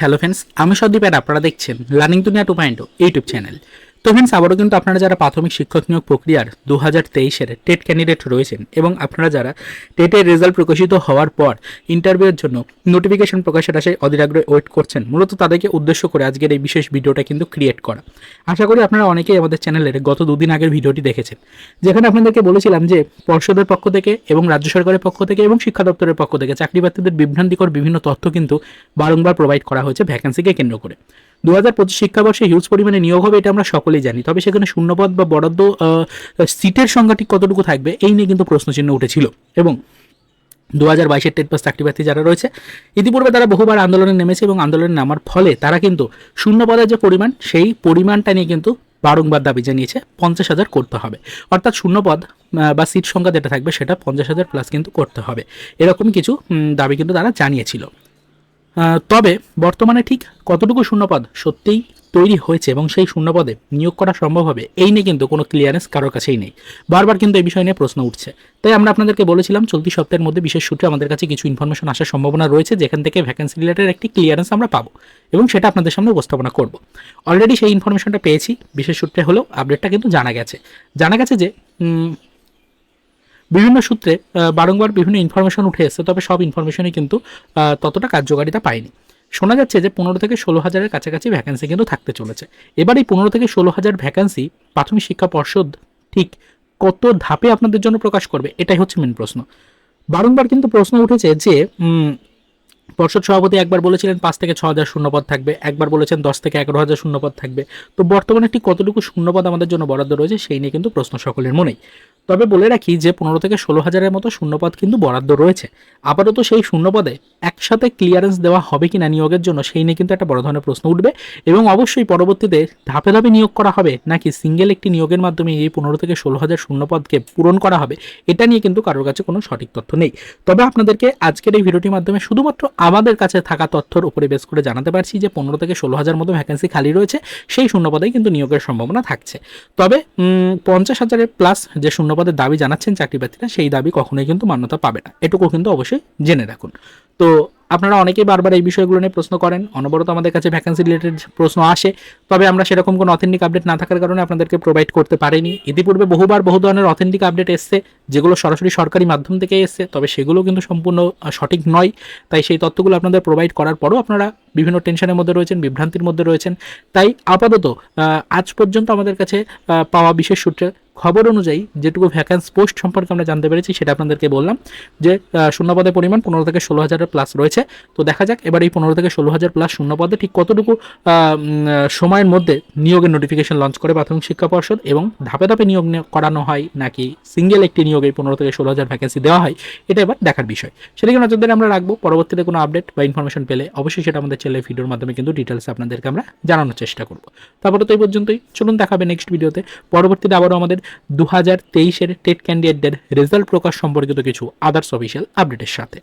Hello friends আমি সদীপ আর আপনারা দেখছেন learning to Duniya two point YouTube channel. তো ফ্রেন্ডস আবারও কিন্তু আপনারা যারা প্রাথমিক শিক্ষক নিয়োগ প্রক্রিয়ার দু হাজার তেইশের টেট ক্যান্ডিডেট রয়েছেন এবং আপনারা যারা টেটের রেজাল্ট প্রকাশিত হওয়ার পর ইন্টারভিউয়ের জন্য নোটিফিকেশন প্রকাশের আশায় অধীরাগ্রহে ওয়েট করছেন, মূলত তাদেরকে উদ্দেশ্য করে আজকের এই বিশেষ ভিডিওটা কিন্তু ক্রিয়েট করা। আশা করি আপনারা অনেকেই আমাদের চ্যানেলের গত দুদিন আগের ভিডিওটি দেখেছেন। যেখানে আপনাদেরকে বলেছিলাম যে পর্ষদের পক্ষ থেকে এবং রাজ্য সরকারের পক্ষ থেকে এবং শিক্ষা দপ্তরের পক্ষ থেকে চাকরি প্রার্থীদের বিভ্রান্তিকর বিভিন্ন তথ্য কিন্তু বারংবার প্রোভাইড করা হয়েছে ভ্যাকেন্সিকে কেন্দ্র করে। দু হাজার পঁচিশ শিক্ষাবর্ষে হিউজ পরিমাণে নিয়োগ হবে এটা আমরা সকলেই জানি। তবে সেখানে শূন্যপদ বা বরাদ্দ সিটের সংখ্যা ঠিক কতটুকু থাকবে এই নিয়ে কিন্তু প্রশ্নচিহ্ন উঠেছিল। এবং দু হাজার বাইশের টেট পাস চাকরি প্রার্থী যারা রয়েছে, ইতিপূর্বে তারা বহুবার আন্দোলনে নেমেছে এবং আন্দোলনে নামার ফলে তারা কিন্তু শূন্য পদের যে পরিমাণ, সেই পরিমাণটা নিয়ে কিন্তু বারংবার দাবি জানিয়েছে, পঞ্চাশ হাজার করতে হবে। অর্থাৎ শূন্য পদ বা সিট সংখ্যা যেটা থাকবে সেটা পঞ্চাশ হাজার প্লাস কিন্তু করতে হবে। এরকম কিছু দাবি কিন্তু তারা জানিয়েছিল। তবে বর্তমানে ঠিক কতটুকু শূন্যপদ সত্যিই তৈরি হয়েছে এবং সেই শূন্যপদে নিয়োগ করা সম্ভব হবে, এই নিয়ে কিন্তু কোনো ক্লিয়ারেন্স কারোর কাছেই নেই। বারবার কিন্তু এই বিষয় নিয়ে প্রশ্ন উঠছে। তাই আমরা আপনাদেরকে বলেছিলাম, চলতি সপ্তাহের মধ্যে বিশেষ সূত্রে আমাদের কাছে কিছু ইনফরমেশন আসার সম্ভাবনা রয়েছে, যেখান থেকে ভ্যাকেন্সি রিলেটেড একটি ক্লিয়ারেন্স আমরা পাবো এবং সেটা আপনাদের সামনে উপস্থাপনা করব। অলরেডি সেই ইনফরমেশনটা পেয়েছি। বিশেষ সূত্রে হলেও আপডেটটা কিন্তু জানা গেছে। জানা গেছে যে বিভিন্ন সূত্রে বারংবার বিভিন্ন ইনফরমেশন উঠে এসেছে, তবে সব ইনফরমেশনই কিন্তু ততটা কার্যকারিতা পায়নি। শোনা যাচ্ছে যে পনেরো থেকে ষোলো হাজারের কাছাকাছি ভ্যাকেন্সি কিন্তু থাকতে চলেছে। এবার এই পনেরো থেকে ষোলো হাজার ভ্যাকেন্সি প্রাথমিক শিক্ষা পর্ষদ ঠিক কত ধাপে আপনাদের জন্য প্রকাশ করবে, এটাই হচ্ছে মেন প্রশ্ন। বারংবার কিন্তু প্রশ্ন উঠেছে যে পর্ষদ সভাপতি একবার বলেছিলেন পাঁচ থেকে ছ হাজার শূন্যপদ থাকবে, একবার বলেছেন দশ থেকে এগারো হাজার শূন্যপদ থাকবে। তো বর্তমানে ঠিক কতটুকু শূন্যপদ আমাদের জন্য বরাদ্দ রয়েছে, সেই নিয়ে কিন্তু প্রশ্ন সকলের মনেই। তবে বলে রাখি যে পনেরো থেকে ষোলো হাজারের মতো শূন্যপদ কিন্তু বরাদ্দ রয়েছে। আপাতত সেই শূন্যপদে একসাথে ক্লিয়ারেন্স দেওয়া হবে কিনা নিয়োগের জন্য সেই নিয়ে কিন্তু একটা বড় ধরনের প্রশ্ন উঠবে এবং অবশ্যই পরবর্তীতে ধাপে ধাপে নিয়োগ করা হবে নাকি সিঙ্গেল একটি নিয়োগের মাধ্যমে এই পনেরো থেকে ষোলো হাজার শূন্যপদকে পূরণ করা হবে, এটা নিয়ে কিন্তু কারোর কাছে কোনো সঠিক তথ্য নেই। তবে আপনাদেরকে আজকের এই ভিডিওটির মাধ্যমে শুধুমাত্র আমাদের কাছে থাকা তথ্যর উপরে বেস করে জানাতে পারছি যে পনেরো থেকে ষোলো হাজার মতো ভ্যাকেন্সি খালি রয়েছে, সেই শূন্যপদেই কিন্তু নিয়োগের সম্ভাবনা থাকছে। তবে পঞ্চাশ হাজারের প্লাস যে শূন্যপদের দাবি জানাচ্ছেন চাকরি প্রার্থীরা সেই দাবি কখনোই কিন্তু মান্যতা পাবে না। এটুকু কিন্তু অবশ্যই জেনে রাখুন। তো আপনারা অনেকেই বারবার এই বিষয়গুলো নিয়ে প্রশ্ন করেন, অনবরত আমাদের কাছে ভ্যাকেন্সি রিলেটেড প্রশ্ন আসে, তবে আমরা সেরকম কোনো অথেন্টিক আপডেট না থাকার কারণে আপনাদেরকে প্রোভাইড করতে পারিনি। ইতিপূর্বে বহুবার বহু ধরনের অথেন্টিক আপডেট এসছে, যেগুলো সরাসরি সরকারি মাধ্যম থেকে এসছে, তবে সেগুলো কিন্তু সম্পূর্ণ সঠিক নয়। তাই সেই তথ্যগুলো আপনাদের প্রোভাইড করার পরও আপনারা বিভিন্ন টেনশনের মধ্যে রয়েছেন, বিভ্রান্তির মধ্যে রয়েছেন। তাই আপাতত আজ পর্যন্ত আমাদের কাছে পাওয়া বিশেষ সূত্রে খবর অনুযায়ী যেটুকু ভ্যাকেন্স পোস্ট সম্পর্কে আমরা জানতে পেরেছি, সেটা আপনাদেরকে বললাম যে শূন্যপদের পরিমাণ পনেরো থেকে ষোলো হাজারের প্লাস রয়েছে। তো দেখা যাক, এবার এই পনেরো থেকে ষোলো হাজার প্লাস শূন্যপদে ঠিক কতটুকু সময়ের মধ্যে নিয়োগের নোটিফিকেশন লঞ্চ করে প্রাথমিক শিক্ষা পর্ষদ এবং ধাপে ধাপে নিয়োগ করানো হয় নাকি সিঙ্গেল একটি নিয়োগে পনেরো থেকে ষোলো হাজার ভ্যাকেন্সি দেওয়া হয়, এটা এবার দেখার বিষয়। সেটাকে নজরদারি আমরা রাখব, পরবর্তীতে কোনো আপডেট বা ইনফরমেশন পেলে অবশ্যই সেটা আমাদের চ্যানেলের ভিডিওর মাধ্যমে কিন্তু ডিটেলস আপনাদেরকে আমরা জানানোর চেষ্টা করব। তারপরে তো এই পর্যন্তই, চলুন দেখাবে নেক্সট ভিডিওতে পরবর্তীতে আবারও আমাদের দু হাজার তেইশের টেট ক্যান্ডিডেটদের রেজাল্ট প্রকাশ সম্পর্কিত কিছু আদার্স অফিসিয়াল আপডেটের সাথে।